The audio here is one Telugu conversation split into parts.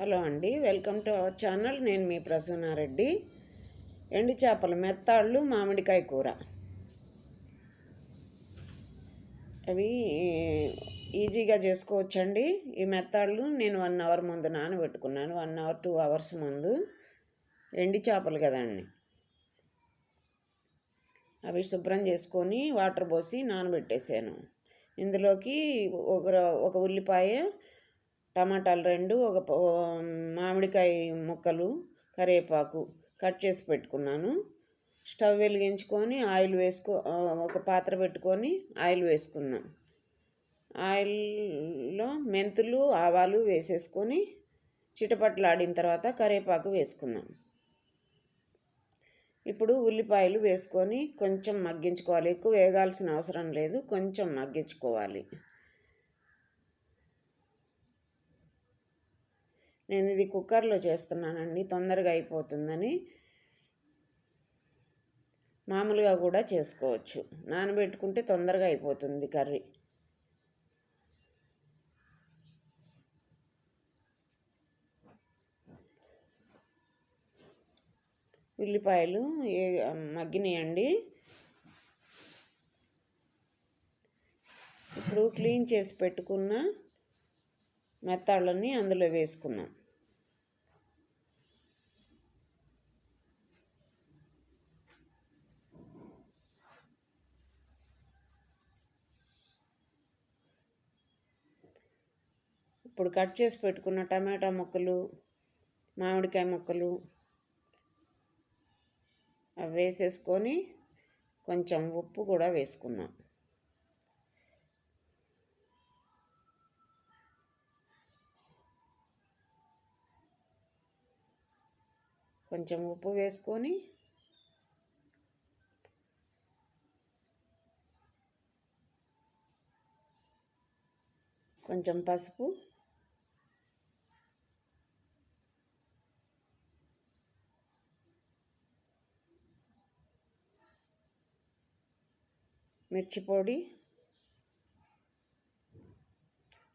హలో అండి వెల్కమ్ టు అవర్ ఛానల్. నేను మీ ప్రసూనారెడ్డి. ఎండు చేపలు మెత్తాళ్ళు మామిడికాయ కూర. అవి ఈజీగా చేసుకోవచ్చండి. ఈ మెత్తాళ్ళు నేను వన్ అవర్ ముందు నానబెట్టుకున్నాను. వన్ అవర్ టూ అవర్స్ ముందు. ఎండి చేపలు కదండి. అవి శుభ్రం చేసుకొని వాటర్ పోసి నానబెట్టేసాను. ఇందులోకి ఒక ఒక ఉల్లిపాయ టమాటాలు రెండు ఒక మామిడికాయ ముక్కలు కరివేపాకు కట్ చేసి పెట్టుకున్నాను. స్టవ్ వెలిగించుకొని ఆయిల్ వేసుకో ఒక పాత్ర పెట్టుకొని ఆయిల్ వేసుకున్నాం. ఆయిల్లో మెంతులు ఆవాలు వేసేసుకొని చిటపట్లాడిన తర్వాత కరివేపాకు వేసుకుందాం ఇప్పుడు ఉల్లిపాయలు వేసుకొని కొంచెం మగ్గించుకోవాలి. ఎక్కువ వేగాల్సిన అవసరం లేదు. కొంచెం మగ్గించుకోవాలి. నేను ఇది కుక్కర్లో చేస్తున్నానండి తొందరగా అయిపోతుందని. మామూలుగా కూడా చేసుకోవచ్చు. నానబెట్టుకుంటే తొందరగా అయిపోతుంది కర్రీ. ఉల్లిపాయలు ఏ మగ్గినాయండి. ఇప్పుడు క్లీన్ చేసి పెట్టుకున్న మెత్తాళ్ళని అందులో వేసుకున్నాం ఇప్పుడు కట్ చేసి పెట్టుకున్న టమాటా ముక్కలు మామిడికాయ ముక్కలు అవి వేసేసుకొని కొంచెం ఉప్పు కూడా వేసుకున్నాం. కొంచెం ఉప్పు వేసుకొని కొంచెం పసుపు మిర్చి పొడి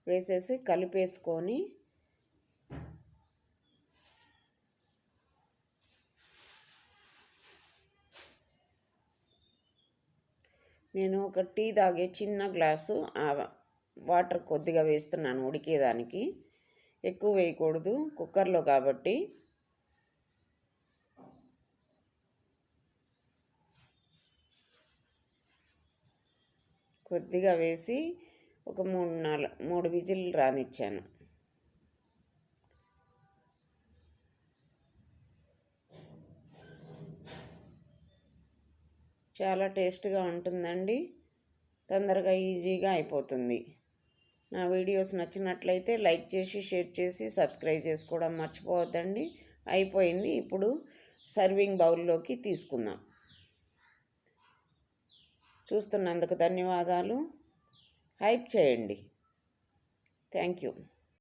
వేసేసి కలిపేసుకొని నేను ఒక టీ తాగే చిన్న గ్లాసు వాటర్ కొద్దిగా వేస్తున్నాను ఉడికేదానికి. ఎక్కువ వేయకూడదు కుక్కర్లో కాబట్టి. కొద్దిగా వేసి ఒక మూడు నాలుగు మూడు విజిల్ రానిచ్చాను. చాలా టేస్ట్గా ఉంటుందండి. తొందరగా ఈజీగా అయిపోతుంది. నా వీడియోస్ నచ్చినట్లయితే లైక్ చేసి షేర్ చేసి సబ్స్క్రైబ్ చేసుకోవడం మర్చిపోవద్దండి. అయిపోయింది. ఇప్పుడు సర్వింగ్ బౌల్లోకి తీసుకుందాం. చూస్తున్నందుకు ధన్యవాదాలు. హైప్ చేయండి. Thank you.